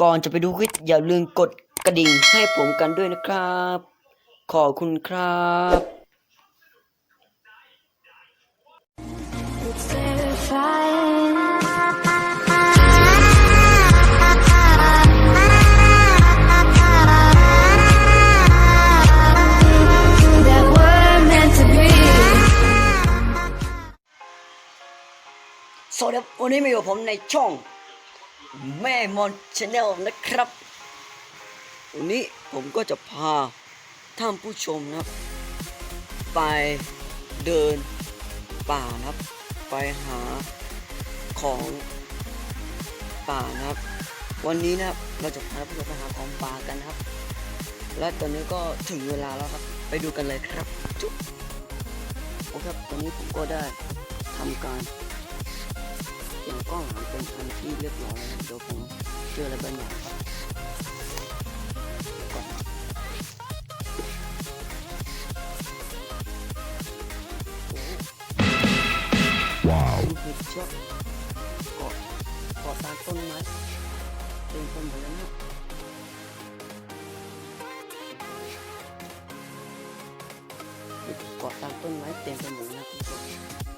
ก่อนจะไปดูคลิปอย่าลืมกดกระดิ่งให้ผมกันด้วยนะครับ ขอบคุณครับ It's terrifying. That we're meant to be. สวัสดีวันนี้มาอยู่ผมในช่อง แม่มอนชาแนลนะครับ วันนี้ผมก็จะพาท่านผู้ชมนะครับ ไปเดินป่านะครับ ไปหาของป่านะครับ วันนี้นะครับเราจะพาท่านผู้ชมไปหาของป่ากันนะครับ และตอนนี้ก็ถึงเวลาแล้วครับ ไปดูกันเลยครับจุ๊บโอเคครับตอนนี้ผมก็ได้ทำการ สียงกล้องหาเป็นอันที่เรียบร้อยเดี๋ยวผมเจออะไรบางอย่างครับว้าวเห็ดเชือกเกาะเกาะตามต้นไม้เต็มไปหมดแล้วนะเห็ดเกาะตามต้นไม้เต็มไปหมดนะคุณผู้ชม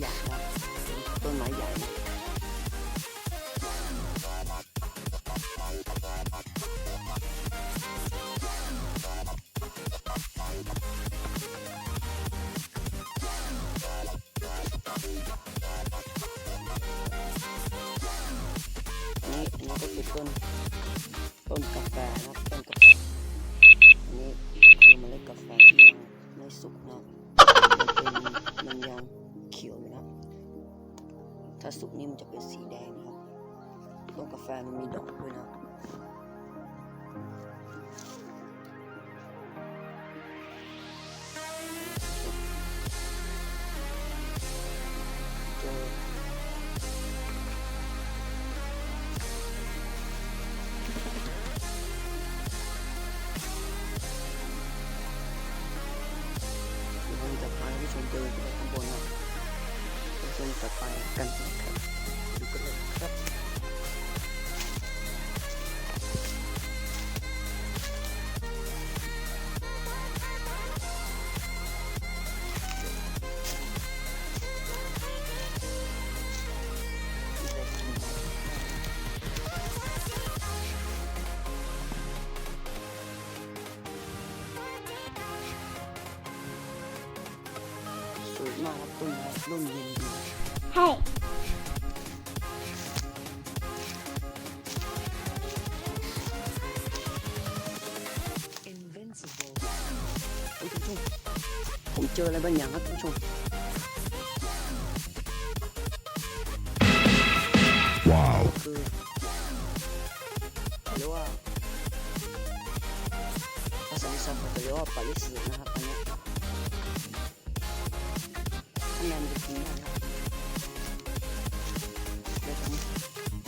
ใหญ่ครับต้นไม้ใหญ่นะอันนี้อันนี้ก็คือต้นต้นกาแฟนะครับ ชมเดินไปข้างบนนะผู้ชมต่อไปกันนะครับดูกันเลยครับ ครับต้นไม้ร่มเย็นดี Hey. โอ้ยทุกชมผมเจออะไรบางอย่างครับทุกชมว้าวคือเขาเรียกว่าภาษาอีสานเขาจะเรียกว่าปาลิสนะครับอันเนี้ยข้างในมันจะกินได้นะครับเดี๋ยวผม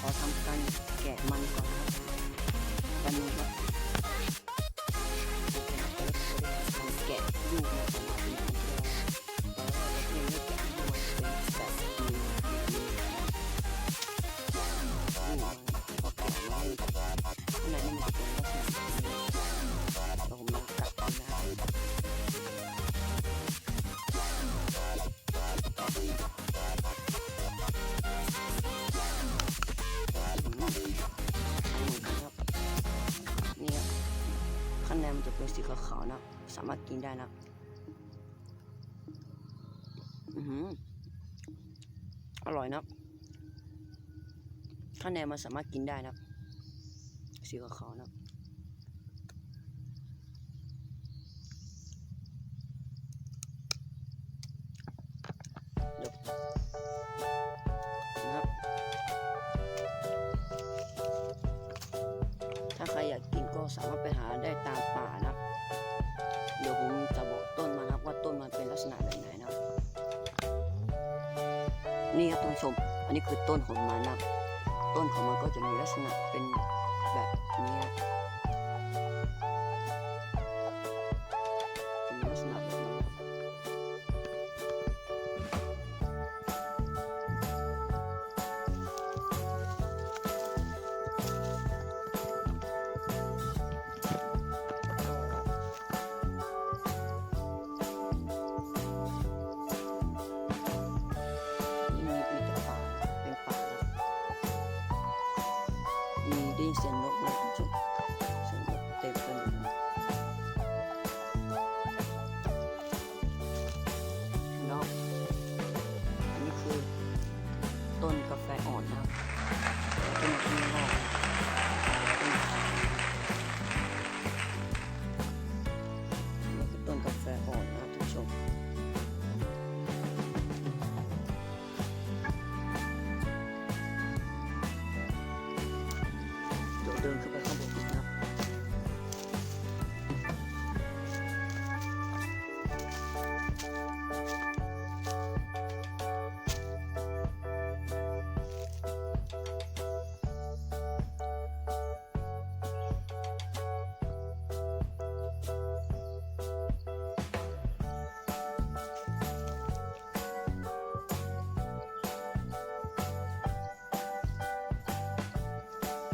ขอทำการแกะมันก่อนครับกันนึงครับโอเคครับเดี๋ยวเราแกะลูกนะ สามารถกินได้นะอืออร่อยนะข้างในมันสามารถกินได้นะสีขาวๆนะถ้าใครอยากกินก็สามารถไปหาได้ตาม นี่ครับท่านผู้ชม อันนี้คือต้นของมันนะครับ ต้นของมันก็จะมีลักษณะเป็น มีได้ยิ Uncle.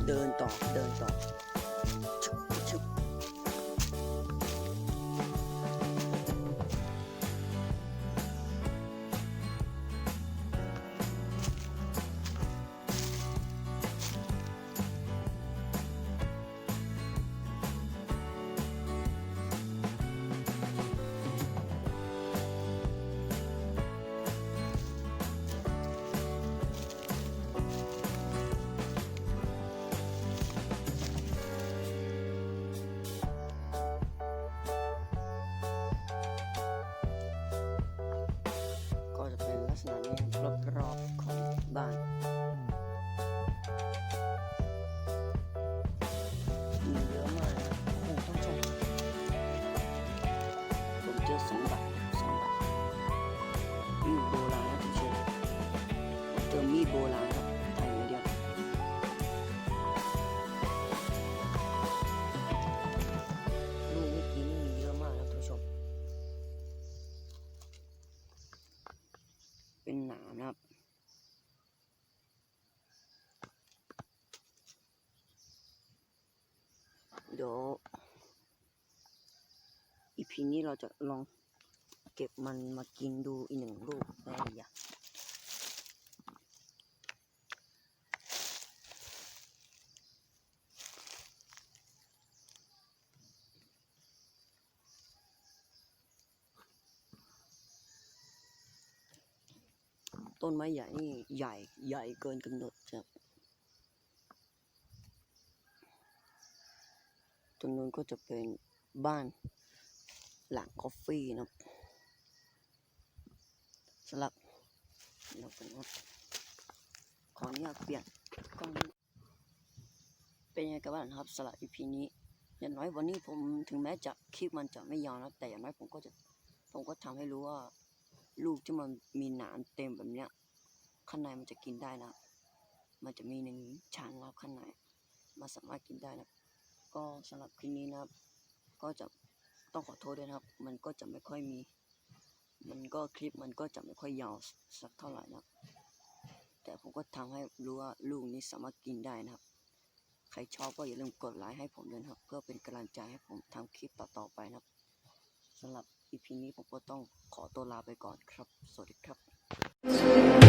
เดินต่อเดินต่อ ร ดี๋ยวอีพีนี้เราจะลองเก็บมันมากินดูอีกหนึ่งลูกได้ยังต้นไม้ใหญ่นี่ใหญ่ใหญ่เกินกำหนดครับ ตรงนู้นก็จะเป็นบ้านหลังคอฟฟี่นะสำหรับเราเป็นว่าขออนุญาตเปลี่ยนกล้องเป็นยังไงกันบ้างครับสำหรับ EP นี้อย่างน้อยวันนี้ผมถึงแม้จะคลิปมันจะไม่ยาวนะแต่อย่างน้อยผมก็จะผมก็ทำให้รู้ว่า ลูกที่มันมีหนามเต็มแบบเนี้ยข้างในมันจะกินได้นะ มันจะมีหนึ่งชั้นรับข้างในมันสามารถกินได้นะ ก็สำหรับคลิปนี้นะครับ ก็จะต้องขอโทษด้วยนะครับ มันก็จะไม่ค่อยมี มันก็คลิปมันก็จะไม่ค่อยยาวสักเท่าไหร่นะครับ แต่ผมก็ทำให้รู้ว่าลูกนี้สามารถกินได้นะครับ ใครชอบก็อย่าลืมกดไลค์ให้ผมด้วยนะครับ เพื่อเป็นกำลังใจให้ผมทำคลิปต่อๆไปนะครับสำหรับ EP นี้ผมก็ต้องขอตัวลาไปก่อนครับ สวัสดีครับ